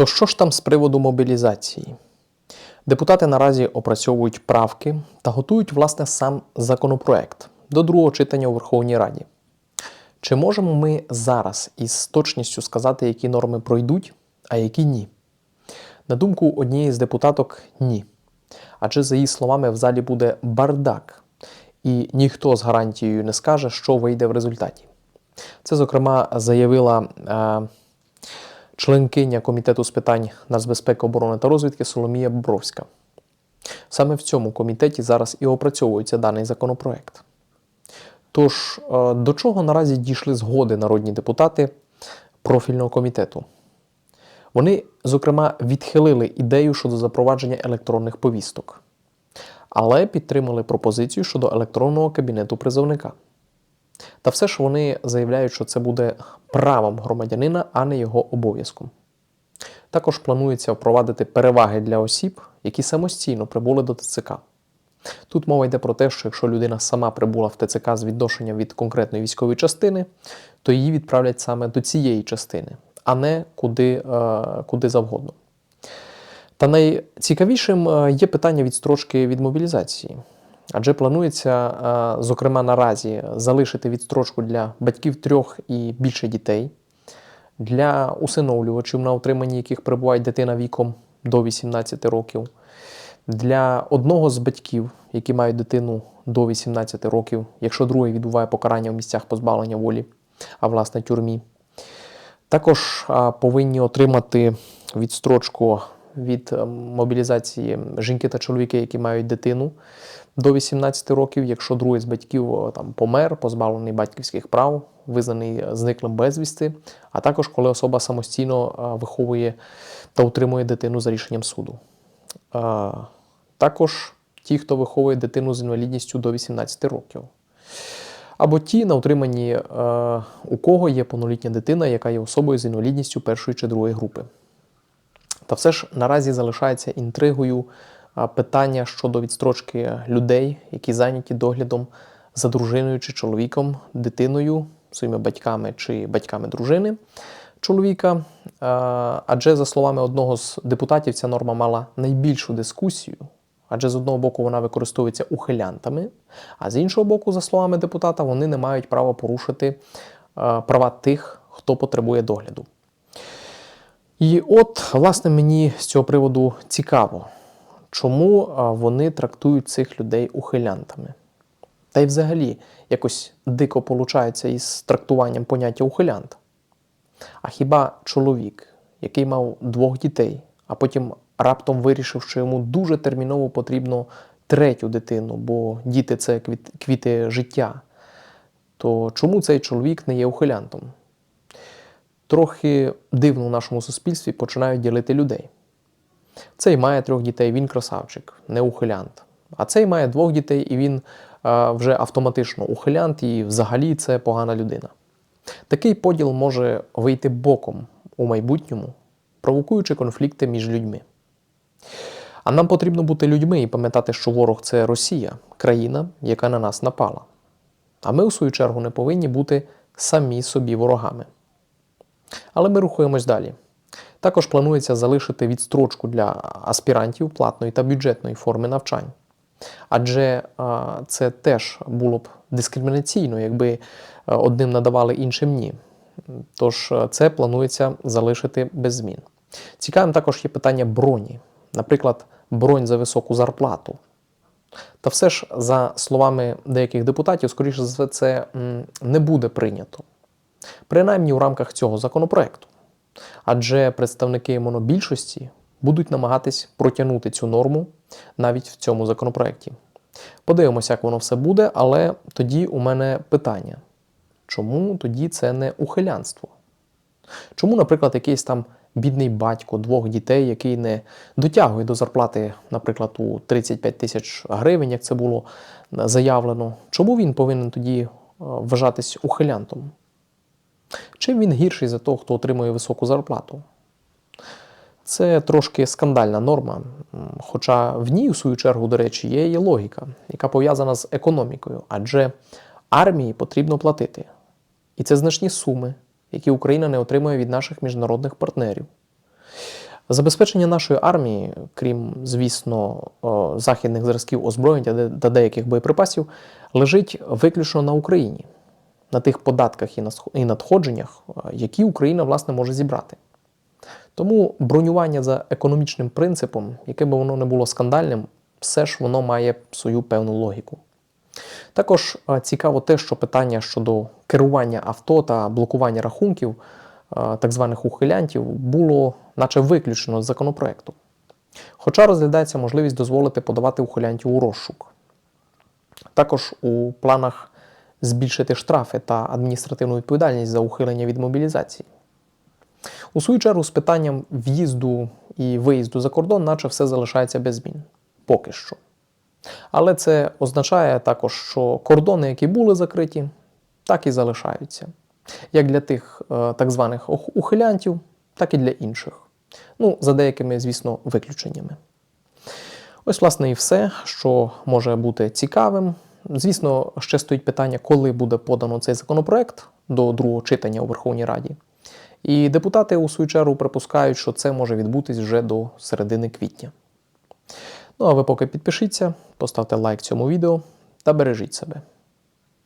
То що ж там з приводу мобілізації? Депутати наразі опрацьовують правки та готують власне сам законопроект до другого читання у Верховній Раді. Чи можемо ми зараз із точністю сказати, які норми пройдуть, а які ні? На думку однієї з депутаток, ні. Адже, за її словами, в залі буде бардак, і ніхто з гарантією не скаже, що вийде в результаті. Це, зокрема, заявила е, членкиня Комітету з питань нацбезпеки, оборони та розвідки Соломія Бобровська. Саме в цьому комітеті зараз і опрацьовується даний законопроект. Тож, е, до чого наразі дійшли згоди народні депутати профільного комітету? Вони, зокрема, відхилили ідею щодо запровадження електронних повісток, але підтримали пропозицію щодо електронного кабінету призовника. Та все ж вони заявляють, що це буде правом громадянина, а не його обов'язком. Також планується впровадити переваги для осіб, які самостійно прибули до ТЦК. Тут мова йде про те, що якщо людина сама прибула в ТЦК з відношенням від конкретної військової частини, то її відправлять саме до цієї частини, а не куди, е, куди завгодно. Та найцікавішим е, є питання відстрочки від мобілізації. Адже планується, е, зокрема, наразі залишити відстрочку для батьків трьох і більше дітей, для усиновлювачів, на утриманні яких перебуває дитина віком до 18 років, для одного з батьків, які мають дитину до 18 років, якщо другий відбуває покарання в місцях позбавлення волі, а власне тюрмі. Також повинні отримати відстрочку від е, мобілізації жінки та чоловіки, які мають дитину до 18 років, якщо другий з батьків там помер, позбавлений батьківських прав, визнаний е, зниклим безвісти, а також коли особа самостійно е, виховує та утримує дитину за рішенням суду. Е, Також ті, хто виховує дитину з інвалідністю до 18 років. Або ті, на утриманні, е, у кого є повнолітня дитина, яка є особою з інвалідністю першої чи другої групи. Та все ж наразі залишається інтригою питання щодо відстрочки людей, які зайняті доглядом за дружиною чи чоловіком, дитиною, своїми батьками чи батьками дружини чоловіка. Адже, за словами одного з депутатів, ця норма мала найбільшу дискусію. Адже з одного боку вона використовується ухилянтами, а з іншого боку, за словами депутата, вони не мають права порушити права тих, хто потребує догляду. І от, власне, мені з цього приводу цікаво, чому вони трактують цих людей ухилянтами. Та й взагалі якось дико получається із трактуванням поняття ухилянт. А хіба чоловік, який мав двох дітей, а потім раптом вирішив, що йому дуже терміново потрібно третю дитину, бо діти це квіти життя, то чому цей чоловік не є ухилянтом? Трохи дивно в нашому суспільстві починають ділити людей. Цей має трьох дітей, він красавчик, не ухилянт. А цей має двох дітей, і він е, вже автоматично ухилянт, і взагалі це погана людина. Такий поділ може вийти боком у майбутньому, провокуючи конфлікти між людьми. А нам потрібно бути людьми і пам'ятати, що ворог це Росія, країна, яка на нас напала. А ми, у свою чергу, не повинні бути самі собі ворогами. Але ми рухаємось далі. Також планується залишити відстрочку для аспірантів платної та бюджетної форми навчань. Адже це теж було б дискримінаційно, якби одним надавали іншим ні. Тож це планується залишити без змін. Цікавим також є питання броні, наприклад, бронь за високу зарплату. Та все ж, за словами деяких депутатів, скоріше за це не буде прийнято принаймні у рамках цього законопроекту. Адже представники монобільшості будуть намагатись протягнути цю норму навіть в цьому законопроекті. Подивимося, як воно все буде, але тоді у мене питання: чому тоді це не ухилянство? Чому, наприклад, якийсь там бідний батько двох дітей, який не дотягує до зарплати, наприклад, у 35 тисяч гривень, як це було заявлено, чому він повинен тоді е, вважатись ухилянтом? Чим він гірший за того, хто отримує високу зарплату? Це трошки скандальна норма, хоча в ній, у свою чергу, до речі, є і логіка, яка пов'язана з економікою, адже армії потрібно платити. І це значні суми, які Україна не отримує від наших міжнародних партнерів. Забезпечення нашої армії, крім, звісно, західних зразків озброєння та деяких боєприпасів, лежить виключно на Україні, на тих податках і надходженнях, е, які Україна власне може зібрати. Тому бронювання за економічним принципом, яке би воно не було скандальним, все ж воно має свою певну логіку. Також е, цікаво те, що питання щодо керування авто та блокування рахунків е, так званих ухилянтів було наче виключено з законопроекту. Хоча розглядається можливість дозволити подавати ухилянтів у розшук. Також у планах збільшити штрафи та адміністративну відповідальність за ухилення від мобілізації. У свою чергу, з питанням в'їзду і виїзду за кордон, наче все залишається без змін. Поки що. Але це означає також, що кордони, які були закриті, так і залишаються. Як для тих е, так званих ухилянтів, так і для інших. Ну, за деякими, звісно, виключеннями. Ось, власне, і все, що може бути цікавим. Звісно, ще стоїть питання, коли буде подано цей законопроект до другого читання у Верховній Раді. І депутати, у свою чергу, припускають, що це може відбутись вже до середини квітня. Ну а ви поки підпишіться, поставте лайк цьому відео та бережіть себе.